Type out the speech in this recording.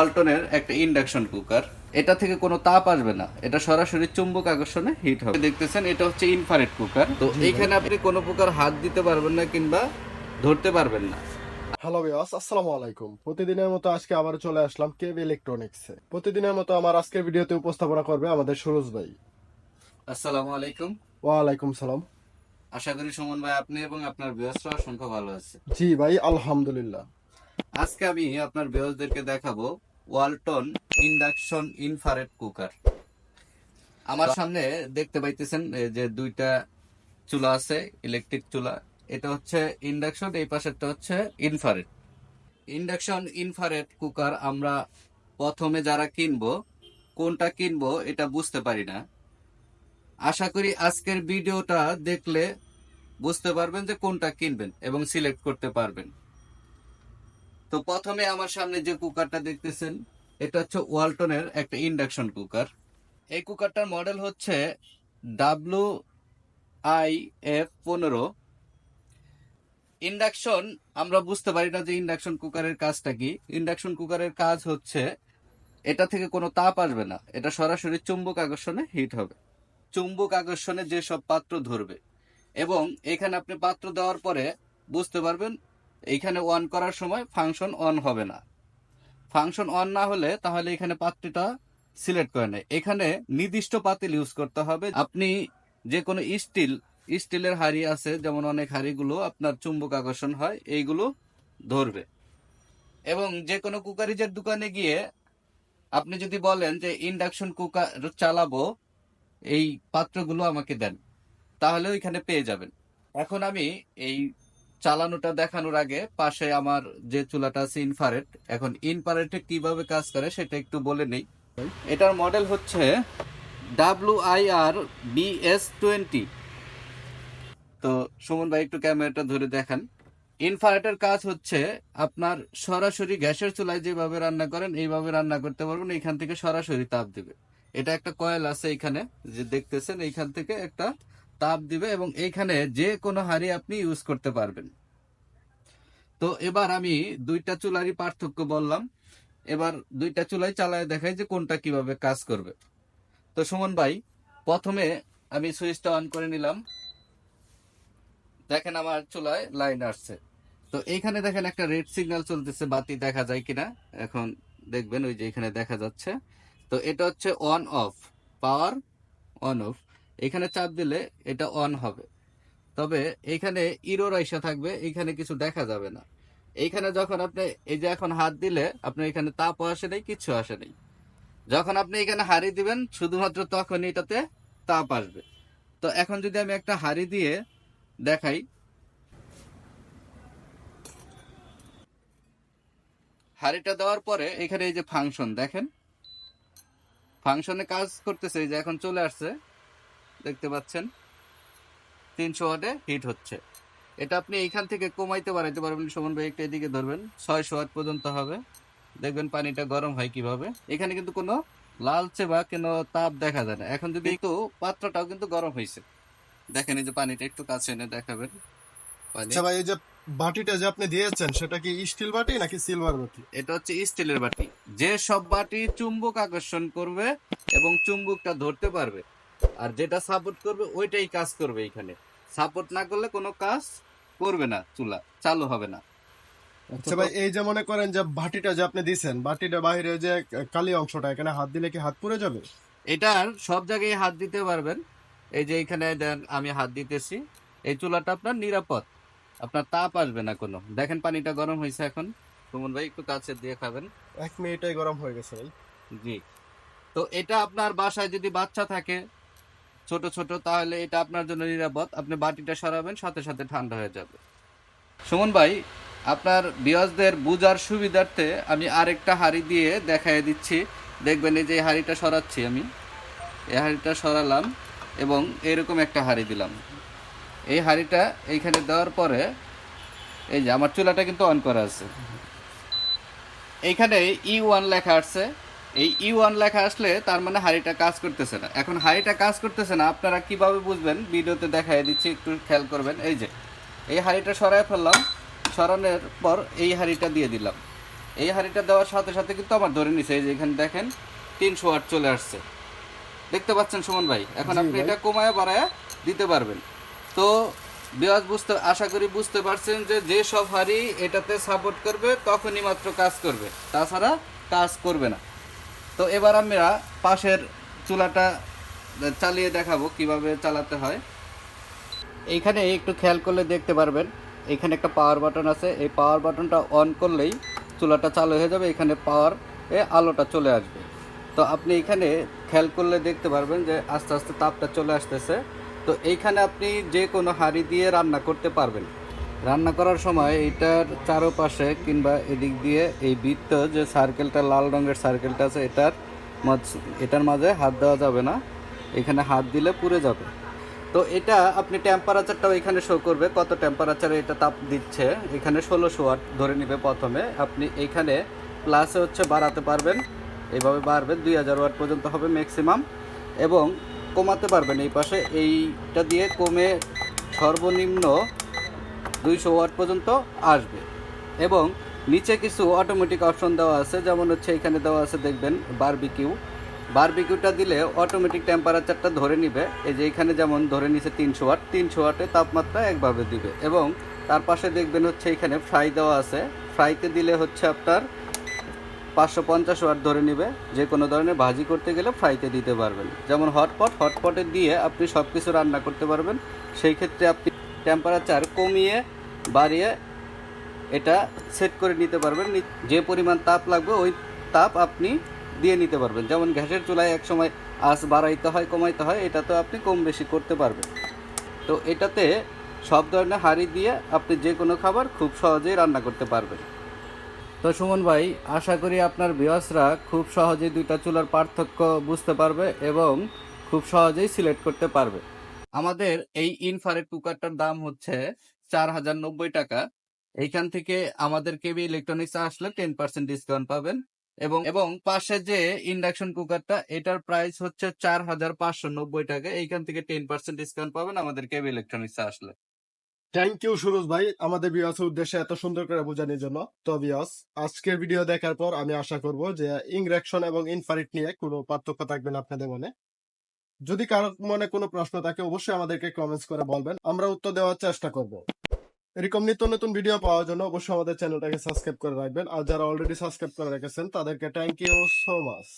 ওয়ালটনের একটা induction cooker এটা থেকে কোনো তাপ আসবে না। এটা সরাসরি চুম্বক আকর্ষণে হিট হবে। দেখতেছেন এটা হচ্ছে ইনফ্রারেড কুকার তো এইখানে আপনি কোনো প্রকার হাত দিতে পারবেন না কিংবা ধরতে পারবেন না। হ্যালো বিয়াস আসসালামু আলাইকুম। প্রতিদিনের মতো আজকে আবার চলে আসলাম কেভ ইলেকট্রনিক্সে প্রতিদিনের মতো আমার আজকের ভিডিওতে উপস্থাপনা করবে আমাদের সুরজ ভাই। আসসালামু আলাইকুম। ওয়ালাইকুম সালাম। আশা করি সুমন ভাই আপনি এবং আপনার বৃহস্পতি অসংখ্য ভালো আছে জি ভাই আলহামদুলিল্লাহ। আজকে আমি আপনার বৃহস্পতিদেরকে দেখাবো ওয়ালটন ইন্ডাকশন ইনফ্রারেড কুকার। আমার সামনে দেখতে পাইতেছেন যে দুইটা চুলা আছে ইলেকট্রিক চুলা। এটা হচ্ছে ইন্ডাকশন এই পাশেরটা হচ্ছে ইনফ্রারেড। ইন্ডাকশন ইনফ্রারেড কুকার আমরা প্রথমে যারা কিনবো কোনটা কিনবো এটা বুঝতে পারি না। আশা করি আজকের ভিডিওটা দেখলে বুঝতে পারবেন যে কোনটা কিনবেন এবং সিলেক্ট করতে পারবেন। তো প্রথমে আমার সামনে যে কুকারটা দেখতেছেন, এটা হচ্ছে ওয়ালটনের একটা ইন্ডাকশন কুকার। এই কুকারটার মডেল হচ্ছে ডাব্লু আই এফ পনেরো। ইন্ডাকশন, আমরা বুঝতে পারি না যে ইন্ডাকশন কুকারের কাজটা কি। ইন্ডাকশন কুকারের কাজ হচ্ছে, এটা থেকে কোনো তাপ আসবে না। এটা সরাসরি চুম্বক আকর্ষণে হিট হবে। চুম্বক আকর্ষণে যেসব পাত্র ধরবে। এবং এখানে আপনি পাত্র দেওয়ার পরে বুঝতে পারবেন এইখানে অন করার সময় ফাংশন অন হবে না। ফাংশন অন না হলে তাহলে এখানে পাত্রটা সিলেক্ট করে নেয়। এখানে নির্দিষ্ট পাতিল ইউজ করতে হবে। আপনি যে কোনো স্টিল স্টিলের হাড়ি আছে, যেমন অনেক হাড়িগুলো আপনার চুম্বক আকর্ষণ হয়, এইগুলো ধরবে। এবং যে কোনো কুকারিজের দোকানে গিয়ে আপনি যদি বলেন যে ইন্ডাকশন কুকার চালাবো, এই পাত্রগুলো আমাকে দেন। তাহলে ওইখানে পেয়ে যাবেন। এখন আমি এই চালানোটা দেখানোর আগে পাশে আমার যে চুলাটা আছে ইনফারেট এখন ইনফারেটে কীভাবে কাজ করে সেটা একটু বলে নেই। এটার মডেল হচ্ছে W I R BS twenty. তো সুমন ভাই, একটু ক্যামেরাটা ধরে দেখান। ইনফারেটের কাজ হচ্ছে আপনার সরাসরি গ্যাসের চুলায় যেভাবে রান্না করেন, এইভাবে রান্না করতে পারবেন এখান থেকে সরাসরি তাপ দিবে। এটা একটা কয়েল আছে এখানে, যে দেখতেছেন, এইখান থেকে একটা তাপ দিবে এবং এইখানে যে কোনো হাড়ি আপনি ইউজ করতে পারবেন। তো এবার আমি দুইটা চুলারই পার্থক্য বললাম। এবার দুইটা চুলাই চালায় দেখাই যে কোনটা কীভাবে কাজ করবে। তো সুমন ভাই, প্রথমে আমি সুইচটা অন করে নিলাম। দেখেন আমার চুলায় লাইন আসছে। তো এইখানে দেখেন একটা রেড সিগন্যাল চলতেছে, বাতি দেখা যায় কিনা। এখন দেখবেন ওই যে এখানে দেখা যাচ্ছে। তো এটা হচ্ছে on off power on off এখানে চাপ দিলে এটা অন হবে। তবে এইখানে ইরো রাইসা থাকবে এইখানে কিছু দেখা যাবে না। এইখানে যখন আপনি, এই যে এখন হাত দিলে, আপনার এখানে তাপও আসে নেই কিচ্ছু আসে নেই। যখন আপনি এখানে হাড়ি দিবেন, শুধুমাত্র তখন এটাতে তাপ আসবে। তো এখন যদি আমি একটা হাড়ি দিয়ে দেখাই। হাড়িটা দেওয়ার পরে এখানে এই যে ফাংশন দেখেন? ফাংশনে কাজ করতেছে, এই যে এখন চলে আসছে। দেখতে পাচ্ছেন। তিনশো ওয়াটে হিট হচ্ছে। এটা আপনি এইখান থেকে কমাইতে বাড়াইতে পারবেন। সমান ভাই একটা এদিকে ধরবেন। ছয়শো ওয়াট পর্যন্ত হবে। দেখবেন পানিটা গরম হয় কীভাবে। এখানে কিন্তু কোনো লালচে বা কোনো তাপ দেখা যায় না। এখন যদি একটু পাত্রটাও কিন্তু গরম হয়েছে। দেখেন এই যে পানিটা একটু কাছে এনে দেখাবেন। আচ্ছা ভাই এই যে বাটিটা যে আপনি দিয়েছেন সেটা কি স্টিল বাটি নাকি সিলভার বাটি? এটা হচ্ছে স্টিলের বাটি। যে সব বাটি চুম্বক আকর্ষণ করবে এবং চুম্বকটা ধরতে পারবে আর যেটা সাপোর্ট করবে ওইটাই কাজ করবে এখানে। সাপোর্ট না করলে কোনো কাজ করবে না চুলা চালু হবে না। আচ্ছা ভাই এই যে মনে করেন যে বাটিটা যে আপনি দিয়েছেন বাটিটা বাইরে যে কালি অংশটা এখানে হাত দিলে কি হাত পুড়ে যাবে? এটার সব জায়গায় হাত দিতে পারবেন। এই যে এখানে দেন আমি হাত দিতেছি। এই চুলাটা আপনার নিরাপদ। আপনার তাপ আসবে না কোনো। দেখেন পানিটা গরম হয়েছে এখন। সুমন ভাই একটু কাছে দিয়ে খাবেন। এক মিনিটাই গরম হয়ে গেছে ভাই। জি। তো এটা আপনার বাসায় যদি বাচ্চা থাকে ছোট ছোট, তাহলে এটা আপনার জন্য নিরাপদ। আপনি বাটিটা সরাবেন, সাথে সাথে ঠান্ডা হয়ে যাবে। সুমন ভাই, আপনার বিয়াসদের বুজার সুবিধার্থে আমি আরেকটা হাড়ি দিয়ে দেখাই দিচ্ছি। দেখবেন এই যে হাড়িটা সরাচ্ছি আমি। এই হাড়িটা সরালাম এবং এরকম একটা হাড়ি দিলাম। এই হাড়িটা এইখানে দেওয়ার পরে, এই যে আমার চুলাটা কিন্তু অন করা আছে। এইখানে ই ওয়ান লেখা আসছে এই ই ওয়ান লেখা আসলে তার মানে হাড়িটা কাজ করতেছে না। এখন হাড়িটা কাজ করতেছে না আপনারা কীভাবে বুঝবেন? ভিডিওতে দেখাই দিচ্ছি একটু খেয়াল করবেন। এই যে এই হাড়িটা সরাই ফেললাম সরানোর পর এই হাড়িটা দিয়ে দিলাম। এই হাঁড়িটা দেওয়ার সাথে সাথে কিন্তু আমার ধরে নিছে এই যে এখানে দেখেন তিনশো ওয়াট চলে আসছে। দেখতে পাচ্ছেন সুমন ভাই? এখন আপনি এটা কমায় বাড়ায় দিতে পারবেন। তো বিয়াজ বুঝতে আশা করি বুঝতে পারছেন যে যে সব হাঁড়ি এটাতে সাপোর্ট করবে তখনই মাত্র কাজ করবে। তাছাড়া কাজ করবে না। তো এবার আমরা পাশের চুলাটা চালিয়ে দেখাবো কীভাবে চালাতে হয়। এইখানে একটু খেয়াল করলে দেখতে পারবেন, এখানে একটা পাওয়ার বাটন আছে। এই পাওয়ার বাটনটা অন করলেই চুলাটা চালু হয়ে যাবে, এখানে পাওয়ার এ আলোটা চলে আসবে। তো আপনি এখানে খেয়াল করলে দেখতে পারবেন যে আস্তে আস্তে তাপটা চলে আসতেছে। তো এইখানে আপনি যে কোনো হাঁড়ি দিয়ে রান্না করতে পারবেন। রান্না করার সময় এটার চারপাশে কিংবা এদিক দিয়ে এই বৃত্ত যে সার্কেলটা লাল রঙের সার্কেলটা আছে, এটার এটার মাঝে হাত দেওয়া যাবে না। এখানে হাত দিলে পুড়ে যাবে। তো এটা আপনি টেম্পারেচারটাও এখানে শো করবে, কত টেম্পারেচারে এটা তাপ দিচ্ছে। এখানে ষোলোশো ওয়াট ধরে নেবে প্রথমে। আপনি এইখানে প্লাসে হচ্ছে বাড়াতে পারবেন। এইভাবে বাড়বে, দুই হাজার ওয়াট পর্যন্ত হবে ম্যাক্সিমাম এবং কমাতে পারবেন এই পাশে। এইটা দিয়ে কমে সর্বনিম্ন দুইশো ওয়াট পর্যন্ত আসবে। এবং নিচে কিছু অটোমেটিক অপশন দেওয়া আছে, যেমন হচ্ছে এখানে দেওয়া আছে, দেখবেন বারবিকিউ বারবিকিউটা দিলে অটোমেটিক টেম্পারেচারটা ধরে নিবে। এই যে এখানে যেমন ধরে নিছে তিনশো ওয়াট, তিনশো ওয়াটে তাপমাত্রা একভাবে দিবে। এবং তার পাশে দেখবেন হচ্ছে এখানে ফ্রাই দেওয়া আছে। ফ্রাইতে দিলে হচ্ছে আপনার পাঁচশো পঞ্চাশ ওয়াট ধরে নেবে। যে কোনো ধরনের ভাজি করতে গেলে ফ্রাইতে দিতে পারবেন। যেমন হটপট হটপটে দিয়ে আপনি সব কিছু রান্না করতে পারবেন। সেই ক্ষেত্রে আপনি টেম্পারেচার কমিয়ে বাড়িয়ে এটা সেট করে নিতে পারবেন। যে পরিমাণ তাপ লাগবে, ওই তাপ আপনি দিয়ে নিতে পারবেন। যেমন গ্যাসের চুলায় এক সময় আঁচ বাড়াইতে হয়, কমাইতে হয়, এটা তো আপনি কম বেশি করতে পারবেন। তো এটাতে সব ধরনের হাঁড়ি দিয়ে আপনি যে কোনো খাবার খুব সহজেই রান্না করতে পারবেন। তো সুমন ভাই, আশা করি আপনার বিয়াসরা খুব সহজেই দুইটা চুলার পার্থক্য বুঝতে পারবে এবং খুব সহজেই সিলেক্ট করতে পারবে। আমাদের এই ইনফারেট কুকারটার দাম হচ্ছে চার হাজার নব্বই টাকা। এইখান থেকে আমাদের কেবি ইলেকট্রনিক্স আসলে টেন পার্সেন্ট ডিসকাউন্ট পাবেন এবং এবং পাশে যে ইন্ডাকশন কুকারটা এটার প্রাইস হচ্ছে চার হাজার পাঁচশো নব্বই টাকা। এইখান থেকে টেন পার্সেন্ট ডিসকাউন্ট পাবেন আমাদের কেবি ইলেকট্রনিক্স আসলে। থ্যাংক ইউ সুরজ ভাই। আমাদের বিয়াসের উদ্দেশ্যে এত সুন্দর করে বোঝানোর জন্য। তো বিয়াস আজকের ভিডিও দেখার পর আমি আশা করব যে ইংরেকশন এবং ইনফারিট নিয়ে কোনো পার্থক্য থাকবে না আপনাদের মনে। যদি কারও মনে কোনো প্রশ্ন থাকে, অবশ্যই আমাদেরকে কমেন্টস করে বলবেন। আমরা উত্তর দেওয়ার চেষ্টা করব। এরকম নিত্য নতুন ভিডিও পাওয়ার জন্য অবশ্যই আমাদের চ্যানেলটাকে সাবস্ক্রাইব করে রাখবেন। আর যারা অলরেডি সাবস্ক্রাইব করে রেখেছেন, তাদেরকে থ্যাংক ইউ সো মাচ